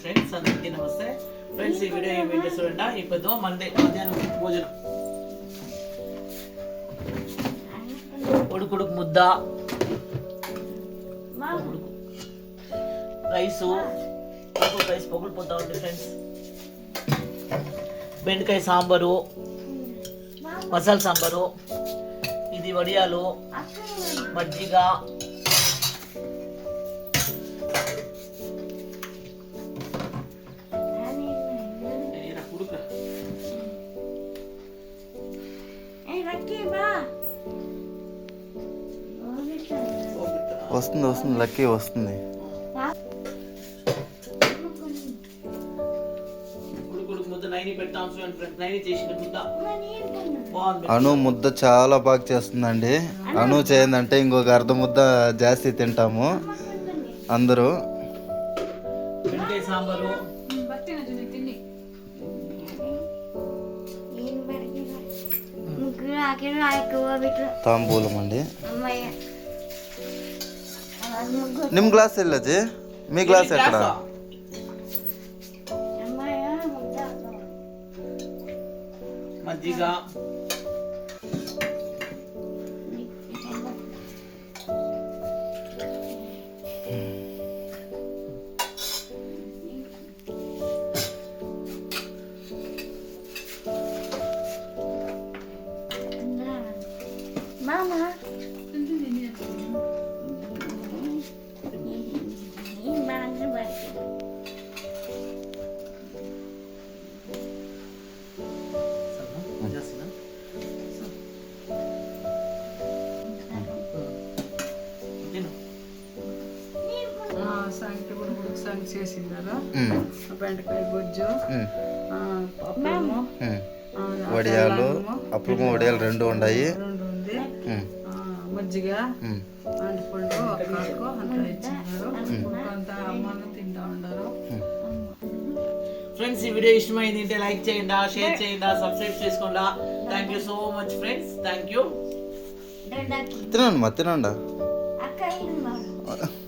Friends అందరికీ నమస్తే. Friends ఈ వీడియో ఏం వీడియో చూడండి? ఇప్పుడు మండే మధ్యాహ్నం భోజనం. కొడుకుడు ముద్ద. రైస్. రైస్ పొగిడిపోతా ఉంది ఫ్రెండ్స్ బెండకాయ సాంబారు. మసాలా సాంబారు. ఇది వడియాలు. మజ్జిగ. వస్తుంది వస్తుంది లక్కీ వస్తుంది. అను ముద్ద చాలా బాగా చేస్తుందండి. అను చేయందంటే ఇంకొక అర్ధ ముద్ద జాస్తి తింటాము. అందరూ. సాంబారు తాంబూలం అండి. అమ్మాయి ముగ్గురు నిమ్ గ్లాస్ వెళ్ళచి మీ గ్లాస్ ఎక్కడ అమ్మాయి ముగ్గురు మజ్జిగ మామ బెండకాయ గుజ్జు వడియాలు అప్పులము వడియాలు రెండు ఉన్నాయి. రెండు ఉంది. మజ్జిగ ఉమ్. అంటిపండు ఒక కాకు అంతా ఇచ్చినారు అంతా అమ్మను తింటా ఉన్నారు ఫ్రెండ్స్ ఈ వీడియో ఇష్టమైంది అంటే లైక్ చేయండి షేర్ చేయండి సబ్స్క్రైబ్ చేసుకోండి. Thank you so much friends thank you తినండి మా తినండి?